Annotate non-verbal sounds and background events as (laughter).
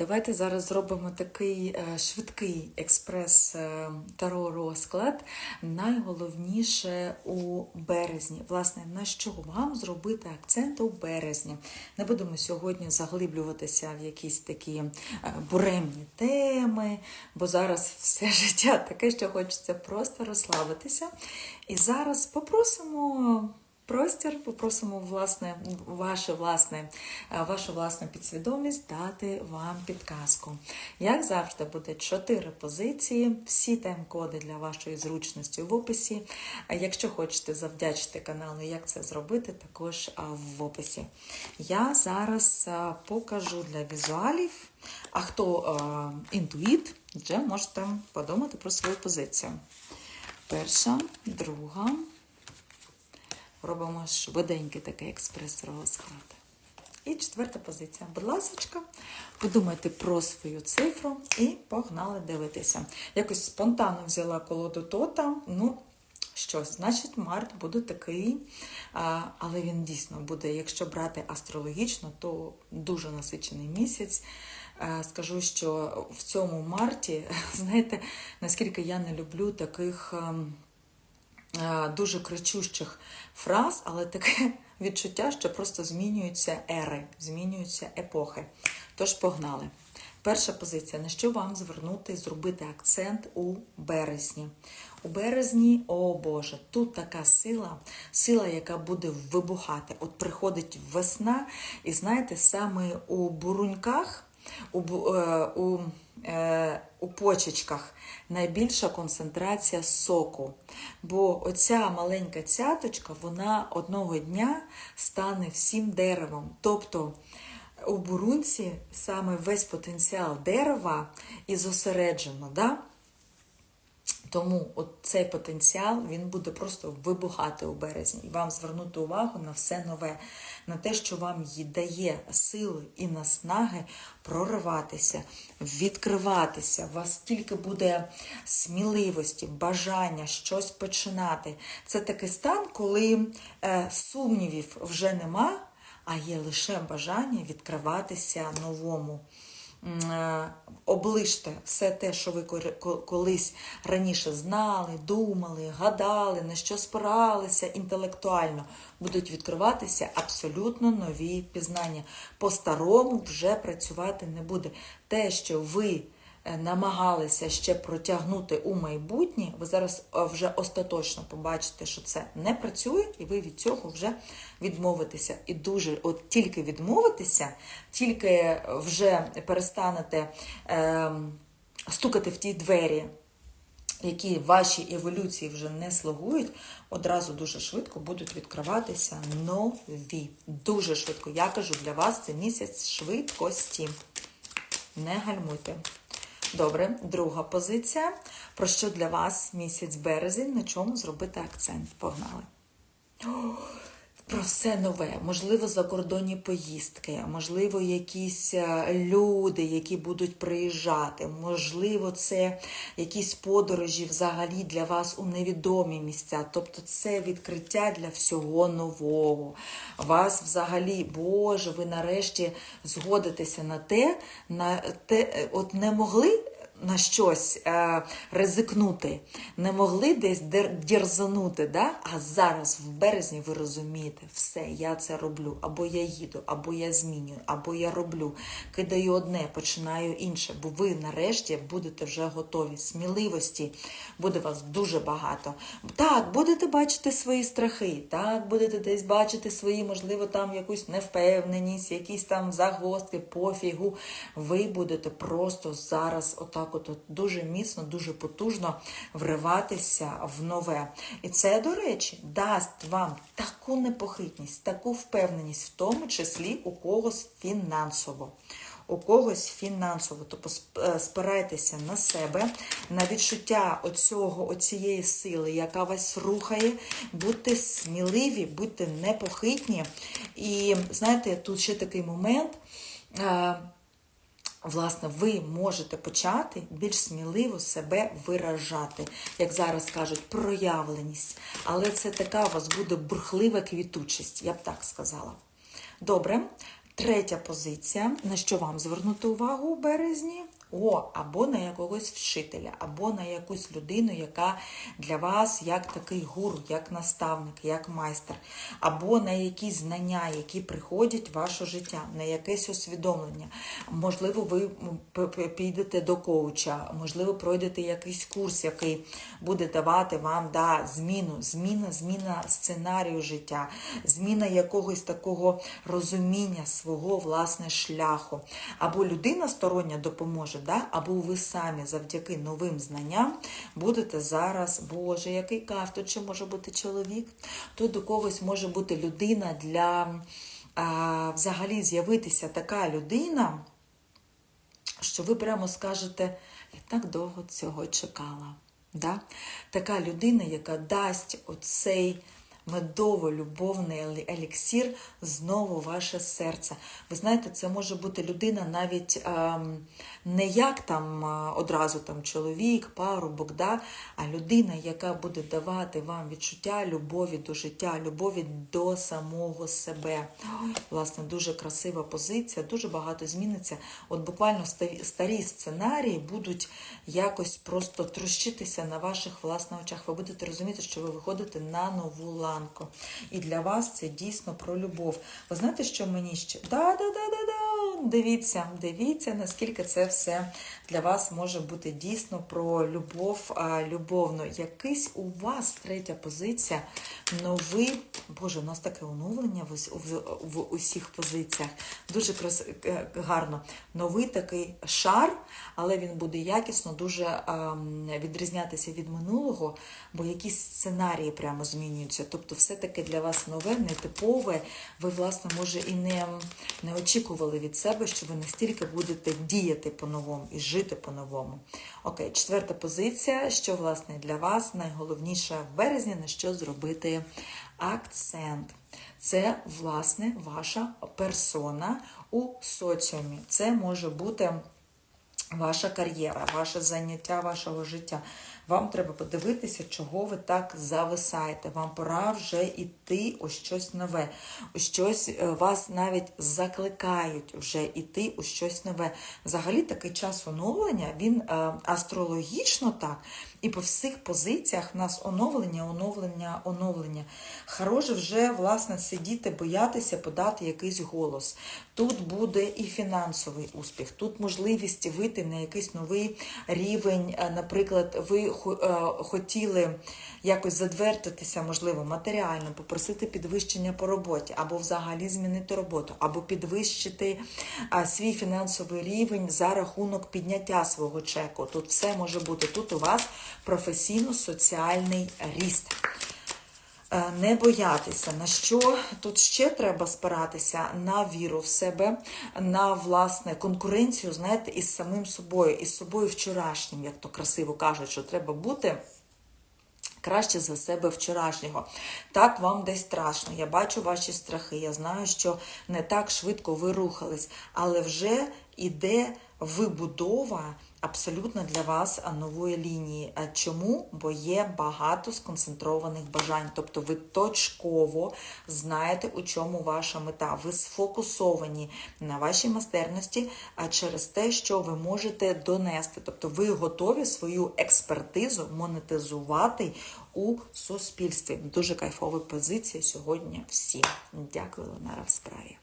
Давайте зараз зробимо такий е, швидкий експрес е, розклад. Найголовніше у березні. Власне, на що вам зробити акцент у березні? Не будемо сьогодні заглиблюватися в якісь такі е, буремні теми, бо зараз все (laughs) життя таке, що хочеться просто розслабитися. І зараз попросимо простір, попросимо власне, ваше власне, е, вашу власну підсвідомість дати вам підказку. Як завжди, буде чотири позиції, всі тайм-коди для вашої зручності в описі. Якщо хочете завдячити каналу, як це зробити, також в описі. Я зараз покажу для візуалів. А хто а, інтуїт, вже можете подумати про свою позицію. Перша, друга. Робимо швиденький такий експрес-розклад. І четверта позиція. Будь ласка, подумайте про свою цифру і погнали дивитися. Якось спонтанно взяла колоду Тота. Ну, що, значить, март буде такий, але він дійсно буде, якщо брати астрологічно, то дуже насичений місяць. Скажу, що в цьому марті, (laughs) знаєте, наскільки я не люблю таких. Е, дуже кричущих фраз, але таке (laughs) відчуття, що просто змінюються ери, змінюються епохи. Тож погнали. Перша позиція: на що вам звернути, зробити акцент у березні? У березні, о Боже, тут така сила, сила, яка буде вибухати. От приходить весна, і знаєте, саме у буруньках, у, е, у, е, у почечках найбільша концентрація соку. Бо оця маленька цяточка, вона одного дня стане всім деревом. Тобто у бурунці саме весь потенціал дерева і зосереджено. Да? Тому от цей потенціал він буде просто вибухати у березні. І вам звернути увагу на все нове, на те, що вам дає сили і наснаги прориватися, відкриватися. У вас тільки буде сміливості, бажання щось починати. Це такий стан, коли е, сумнівів вже нема, а є лише бажання відкриватися новому. Е, все те, що ви колись раніше знали, думали, гадали, на що спиралися інтелектуально, будуть відкриватися абсолютно нові пізнання. По-старому вже працювати не буде. Те, що ви намагалися ще протягнути у майбутнє, ви зараз е, вже остаточно побачите, що це не працює, і ви від цього вже відмовитеся. І дуже, от тільки відмовитися, тільки вже перестанете е, стукати в ті двері. Які вашій еволюції вже не слугують, одразу дуже швидко будуть відкриватися нові. Дуже швидко. Я кажу, для вас це місяць швидкості. Не гальмуйте. Добре, друга позиція. Про що для вас місяць березень, на чому зробити акцент? Погнали. Про все нове, можливо, закордонні поїздки, можливо, якісь е, люди, які будуть приїжджати, можливо, це якісь подорожі взагалі для вас у невідомі місця. Тобто це відкриття для всього нового. Вас взагалі, Боже, ви нарешті згодитеся на те, на те, е, от не могли на щось е, ризикнути, не могли десь дірзанути, да? а зараз в березні ви розумієте, все, я це роблю, або я їду, або я змінюю, або я роблю. Кидаю одне, починаю інше, бо ви нарешті будете вже готові. Сміливості буде вас дуже багато. Так, будете бачити свої страхи, так, будете десь бачити свої, можливо, там якусь невпевненість, якісь там загвоздки, пофігу. Ви будете просто зараз отак от, от дуже міцно, дуже потужно вриватися в нове. І це, до речі, дасть вам таку непохитність, таку впевненість, в тому числі у когось фінансово. У когось фінансово, тобто е, спирайтеся на себе, на відчуття оцього, оцієї сили, яка вас рухає. Будьте сміливі, будьте непохитні. І знаєте, тут ще такий момент. Власне, ви можете почати більш сміливо себе виражати, як зараз кажуть, проявленість. Але це така у вас буде бурхлива квітучість, я б так сказала. Добре. Третя позиція, на що вам звернути увагу у березні? О, або на якогось вчителя, або на якусь людину, яка для вас як такий гуру, як наставник, як майстер, або на якісь знання, які приходять в ваше життя, на якесь усвідомлення. Можливо, ви підете до коуча, можливо, пройдете якийсь курс, який буде давати вам да, зміну, зміна, зміна сценарію життя, зміна якогось такого розуміння свого власне шляху. Або людина стороння допоможе, да? або ви самі завдяки новим знанням будете зараз, Боже, який кайф, тут ще може бути чоловік, тут у когось може бути людина для а, взагалі з'явитися така людина, що ви прямо скажете, я так довго цього чекала. Да? Така людина, яка дасть оцей медово-любовний еліксір знову ваше серце. Ви знаєте, це може бути людина навіть ем, не як там е, одразу там чоловік, парубок, да? а людина, яка буде давати вам відчуття любові до життя, любові до самого себе. Власне, дуже красива позиція, дуже багато зміниться. От буквально старі сценарії будуть якось просто трощитися на ваших власних очах. Ви будете розуміти, що ви виходите на нову ланку. І для вас це дійсно про любов. Ви знаєте, що мені ще? Дивіться, дивіться, наскільки це все для вас може бути дійсно про любов любовну. Якийсь у вас третя позиція, новий, Боже, у нас таке оновлення в, в, в усіх позиціях. Дуже крас, е, гарно. Новий такий шар, але він буде якісно дуже відрізнятися від минулого, бо якісь сценарії прямо змінюються. Тобто, все-таки для вас нове, нетипове. Ви, власне, може, і не, не очікували від себе, що ви настільки будете діяти по-новому і жити по-новому. Окей, четверта позиція, що, власне, для вас найголовніше в березні, на що зробити акцент. Це, власне, ваша персона у соціумі. Це може бути ваша кар'єра, ваше заняття вашого життя. Вам треба подивитися, чого ви так зависаєте. Вам пора вже йти у щось нове. У щось е, вас навіть закликають вже йти у щось нове. Взагалі такий час оновлення, він е, астрологічно так, і по всіх позиціях в нас оновлення, оновлення, оновлення. Хороше вже власне сидіти, боятися подати якийсь голос. Тут буде і фінансовий успіх, тут можливість вийти на якийсь новий рівень. Е, Наприклад, ви е, хотіли якось задвертитися, можливо, матеріально, попросити підвищення по роботі, або взагалі змінити роботу, або підвищити свій фінансовий рівень за рахунок підняття свого чеку. Тут все може бути. Тут у вас професійно-соціальний ріст. Е, Не боятися, на що тут ще треба спиратися на віру в себе, на власне конкуренцію, знаєте, із самим собою, із собою вчорашнім, як то красиво кажуть, що треба бути. Краще за себе вчорашнього. Так вам десь страшно. Я бачу ваші страхи. Я знаю, що не так швидко ви рухались, але вже іде вибудова абсолютно для вас нової лінії. Чому? Бо є багато сконцентрованих бажань. Тобто ви точково знаєте, у чому ваша мета. Ви сфокусовані на вашій майстерності а через те, що ви можете донести. Тобто ви готові свою експертизу монетизувати у суспільстві. Дуже кайфова позиція сьогодні всім. Дякую, Ленара, в справі.